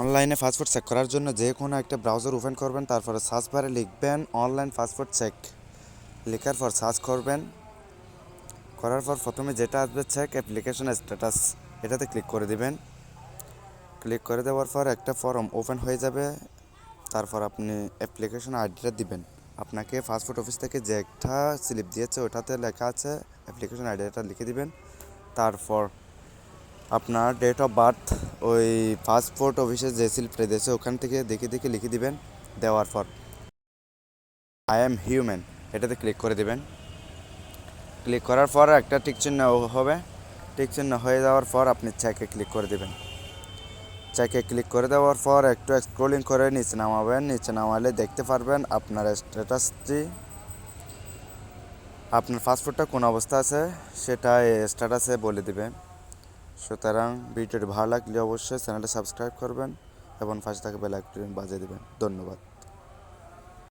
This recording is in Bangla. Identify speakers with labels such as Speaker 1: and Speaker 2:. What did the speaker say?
Speaker 1: অনলাইনে পাসপোর্ট চেক করার জন্য যে কোনো একটা ব্রাউজার ওপেন করবেন, তারপরে সার্চ বারে লিখবেন, অনলাইন পাসপোর্ট চেক। লেখার পর সার্চ করবেন। করার পর প্রথমে যেটা আসবে চেক অ্যাপ্লিকেশন স্ট্যাটাস এটাতে ক্লিক করে দিবেন। ক্লিক করে দেওয়ার পর একটা ফর্ম ওপেন হয়ে যাবে। তারপর আপনি অ্যাপ্লিকেশন আইডিটা দিবেন। আপনাকে পাসপোর্ট অফিস থেকে যে একটা স্লিপ দিয়েছে, ওটাতে লেখা আছে অ্যাপ্লিকেশন আইডিটা লিখে দিবেন। তারপর আপনার ডেট অফ বার্থ ওই পাসপোর্ট অফিসে যে স্লিপটা দিয়েছে, ওখান থেকে দেখে দেখে লিখে দিবেন, দেওয়ার পর। আই এম হিউম্যান এটাতে ক্লিক করে দিবেন। ক্লিক করার পর একটা টিক চিহ্ন হবে। টিক চিহ্ন হয়ে যাওয়ার পর আপনি চেকে ক্লিক করে দিবেন। চেকে ক্লিক করে দেওয়ার পর একটু স্ক্রলিং করে নিচে নামাবেন। নিচে নামালে দেখতে পারবেন আপনার স্ট্যাটাসটি আপনার পাসপোর্টটা কোন অবস্থা আছে, সেটা স্ট্যাটাসে বলে দিবেন। সুতরাং ভিডিওটি ভালো লাগলে অবশ্যই চ্যানেলটা সাবস্ক্রাইব করবেন এবং পাশে থাকা বেল আইকনটি বাজিয়ে দেবেন। ধন্যবাদ।